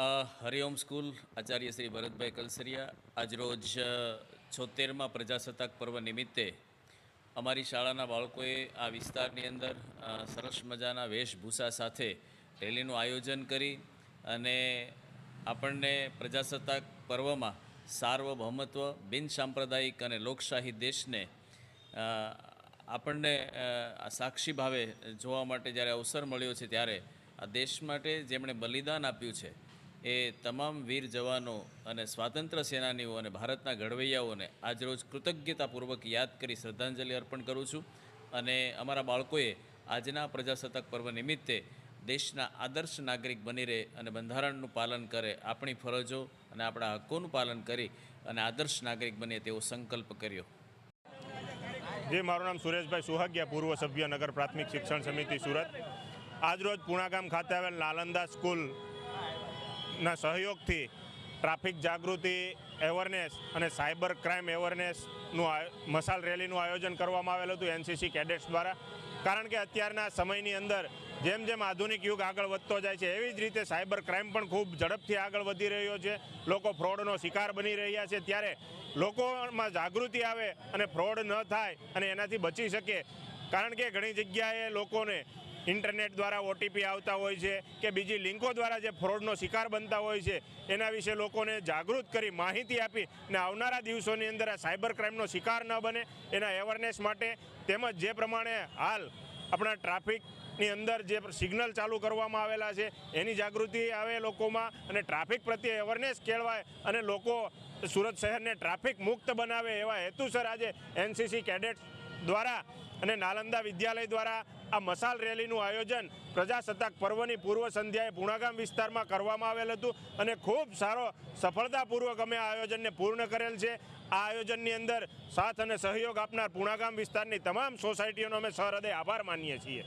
Hariom school Acharya Shri Bharatbhai Kalsariya આજરોજ છોતેરમાં પ્રજાસત્તાક પર્વ નિમિત્તે અમારી શાળાના બાળકોએ આ વિસ્તારની અંદર સરસ મજાના વેશભૂષા સાથે રેલીનું આયોજન કરી અને આપણને પ્રજાસત્તાક પર્વમાં સાર્વભૌમત્વ બિનસાંપ્રદાયિક અને લોકશાહી દેશને આપણને સાક્ષી ભાવે જોવા માટે જ્યારે અવસર મળ્યો છે ત્યારે આ દેશ માટે જેમણે બલિદાન આપ્યું છે એ તમામ વીર જવાનો અને સ્વાતંત્ર્ય સેનાનીઓ અને ભારતના ઘડવૈયાઓને આજરોજ કૃતજ્ઞતાપૂર્વક યાદ કરી શ્રદ્ધાંજલિ અર્પણ કરું છું. અને અમારા બાળકોએ આજના પ્રજાસત્તાક પર્વ નિમિત્તે દેશના આદર્શ નાગરિક બની રહે અને બંધારણનું પાલન કરે આપણી ફરજો અને આપણા હક્કોનું પાલન કરી અને આદર્શ નાગરિક બને તેવો સંકલ્પ કર્યો. જે મારું નામ સુરેશભાઈ સુહાગિયા, પૂર્વ સભ્ય નગર પ્રાથમિક શિક્ષણ સમિતિ સુરત. આજરોજ પુણાગામ ખાતે આવેલ નાલંદા સ્કૂલના સહયોગથી ટ્રાફિક જાગૃતિ એવરનેસ અને સાયબર ક્રાઇમ એવરનેસનું મસાલ રેલીનું આયોજન કરવામાં આવેલું હતું એનસીસી કેડેટ્સ દ્વારા. કારણ કે અત્યારના સમયની અંદર જેમ જેમ આધુનિક યુગ આગળ વધતો જાય છે, એવી જ રીતે સાયબર ક્રાઇમ પણ ખૂબ ઝડપથી આગળ વધી રહ્યો છે. લોકો ફ્રોડનો શિકાર બની રહ્યા છે. ત્યારે લોકોમાં જાગૃતિ આવે અને ફ્રોડ ન થાય અને એનાથી બચી શકે. કારણ કે ઘણી જગ્યાએ લોકોને ઇન્ટરનેટ દ્વારા ઓટીપી આવતા હોય છે કે બીજી લિંકો દ્વારા જે ફ્રોડનો શિકાર બનતા હોય છે, એના વિશે લોકોને જાગૃત કરી માહિતી આપી ને આવનારા દિવસોની અંદર આ સાયબર ક્રાઇમનો શિકાર ન બને. એના એવરનેસ માટે તેમજ જે પ્રમાણે હાલ આપણા ટ્રાફિકની અંદર જે સિગ્નલ ચાલુ કરવામાં આવેલા છે, એની જાગૃતિ આવે લોકોમાં અને ટ્રાફિક પ્રત્યે અવેરનેસ કેળવાય અને લોકો સુરત શહેરને ટ્રાફિક મુક્ત બનાવે એવા હેતુસર આજે એનસીસી કેડેટ દ્વારા અને નાલંદા વિદ્યાલય દ્વારા આ મશાલ રેલીનું આયોજન પ્રજાસત્તાક પર્વની પૂર્વ સંધ્યાએ પૂર્ણાગામ વિસ્તારમાં કરવામાં આવેલ હતું અને ખૂબ સારો સફળતાપૂર્વક અમે આ આયોજનને પૂર્ણ કરેલ છે. આ આયોજનની અંદર સાથ અને સહયોગ આપનાર પૂણાગામ વિસ્તારની તમામ સોસાયટીઓનો અમે સહૃદય આભાર માનીએ છીએ.